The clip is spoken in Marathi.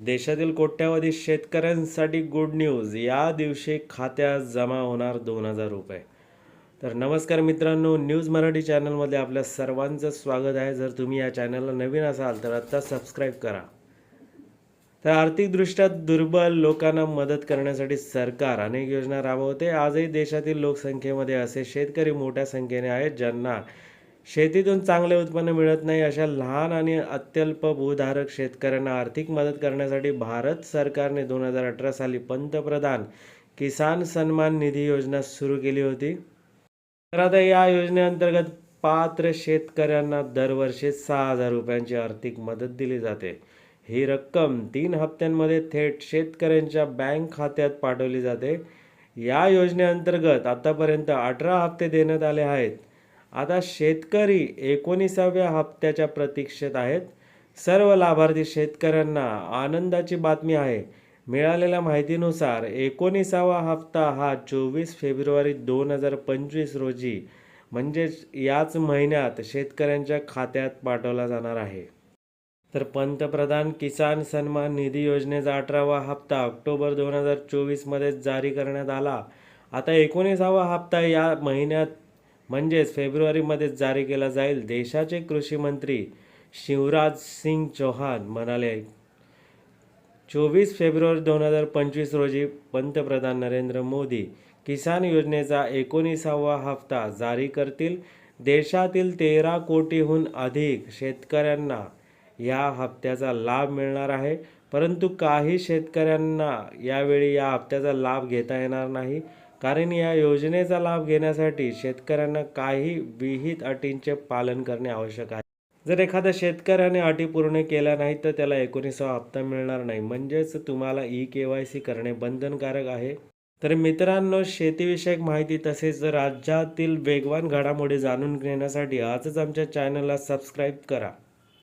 देशातील कोट्यावधी शेतकऱ्यांसाठी गुड न्यूज या दिवशी खात्यात जमा होणार दोन हजार रुपये. तर नमस्कार मित्रांनो न्यूज मराठी चॅनलमध्ये आपल्या सर्वांचं स्वागत आहे. जर तुम्ही या चॅनलला नवीन असाल तर आत्ता सबस्क्राईब करा. तर आर्थिकदृष्ट्या दुर्बल लोकांना मदत करण्यासाठी सरकार अनेक योजना राबवते. आजही देशातील लोकसंख्येमध्ये असे शेतकरी मोठ्या संख्येने आहेत ज्यांना शेतीतून चांगले उत्पन्न मिळत नाही अशा लहान आणि अत्यल्प भूधारक शेतकऱ्यांना आर्थिक मदत करण्यासाठी भारत सरकारने दोन हजार अठरा साली पंतप्रधान किसान सन्मान निधी योजना सुरू केली होती. तर आता या योजनेअंतर्गत पात्र शेतकऱ्यांना दरवर्षी सहा हजार रुपयांची आर्थिक मदत दिली जाते. ही रक्कम तीन हप्त्यांमध्ये थेट शेतकऱ्यांच्या बँक खात्यात पाठवली जाते. या योजनेअंतर्गत आतापर्यंत अठरा हप्ते देण्यात आले आहेत. आता शेतकरी एकोणीसाव्या हप्त्याच्या प्रतीक्षेत आहेत. सर्व लाभार्थी शेतकऱ्यांना आनंदाची बातमी आहे. मिळालेल्या माहितीनुसार एकोणीसावा हप्ता हा चोवीस फेब्रुवारी दोन हजार पंचवीस रोजी म्हणजेच याच महिन्यात शेतकऱ्यांच्या खात्यात पाठवला जाणार आहे. तर पंतप्रधान किसान सन्मान निधी योजनेचा अठरावा हप्ता ऑक्टोबर दोन हजार चोवीसमध्ये जारी करण्यात आला. आता एकोणीसावा हप्ता या महिन्यात म्हणजेच फेब्रुवारीमध्ये जारी केला जाईल देशाचे कृषी मंत्री शिवराज सिंग चौहान म्हणाले चोवीस फेब्रुवारी दोन हजार पंचवीस रोजी पंतप्रधान नरेंद्र मोदी किसान योजनेचा एकोणीसावा हप्ता जारी करतील. देशातील तेरा कोटीहून अधिक शेतकऱ्यांना या हप्त्याचा लाभ मिळणार आहे. परंतु काही शेतकऱ्यांना यावेळी या हप्त्याचा लाभ घेता येणार नाही. कारण या योजनेचा लाभ घेण्यासाठी शेतकऱ्यांना काही विहित अटींचे पालन करणे आवश्यक आहे. जर एखाद्या शेतकऱ्याने अटी पूर्ण केल्या नाहीत तर त्याला एकोणीसावा हप्ता मिळणार नाही. म्हणजेच तुम्हाला ई के वाय सी करणे बंधनकारक आहे. तर मित्रांनो शेतीविषयक माहिती तसेच राज्यातील वेगवान घडामोडी जाणून घेण्यासाठी आजच आमच्या चॅनलला सबस्क्राईब करा.